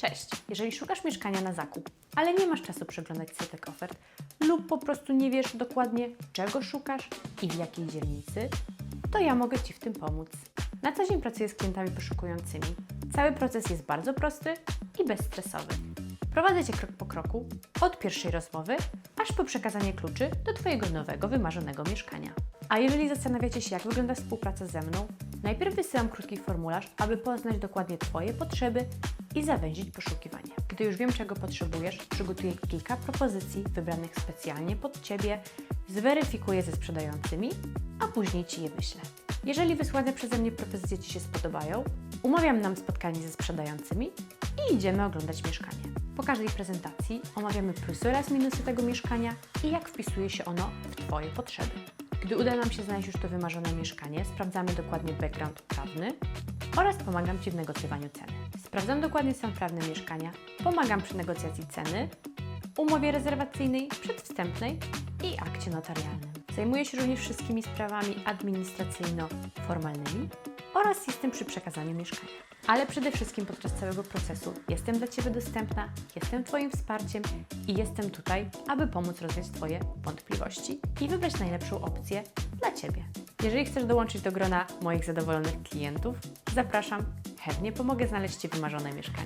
Cześć! Jeżeli szukasz mieszkania na zakup, ale nie masz czasu przeglądać setek ofert lub po prostu nie wiesz dokładnie czego szukasz i w jakiej dzielnicy, to ja mogę Ci w tym pomóc. Na co dzień pracuję z klientami poszukującymi. Cały proces jest bardzo prosty i bezstresowy. Prowadzę Cię krok po kroku, od pierwszej rozmowy, aż po przekazanie kluczy do Twojego nowego, wymarzonego mieszkania. A jeżeli zastanawiacie się, jak wygląda współpraca ze mną, najpierw wysyłam krótki formularz, aby poznać dokładnie Twoje potrzeby i zawęzić poszukiwanie. Gdy już wiem, czego potrzebujesz, przygotuję kilka propozycji wybranych specjalnie pod Ciebie, zweryfikuję ze sprzedającymi, a później Ci je wyślę. Jeżeli wysłane przeze mnie propozycje Ci się spodobają, umawiam nam spotkanie ze sprzedającymi i idziemy oglądać mieszkanie. Po każdej prezentacji omawiamy plusy oraz minusy tego mieszkania i jak wpisuje się ono w Twoje potrzeby. Gdy uda nam się znaleźć już to wymarzone mieszkanie, sprawdzamy dokładnie background prawny oraz pomagam Ci w negocjowaniu ceny. Sprawdzam dokładnie stan prawny mieszkania, pomagam przy negocjacji ceny, umowie rezerwacyjnej, przedwstępnej i akcie notarialnym. Zajmuję się również wszystkimi sprawami administracyjno-formalnymi oraz jestem przy przekazaniu mieszkania. Ale przede wszystkim podczas całego procesu jestem dla Ciebie dostępna, jestem Twoim wsparciem i jestem tutaj, aby pomóc rozwiać Twoje wątpliwości i wybrać najlepszą opcję dla Ciebie. Jeżeli chcesz dołączyć do grona moich zadowolonych klientów, zapraszam, chętnie pomogę znaleźć Ci wymarzone mieszkanie.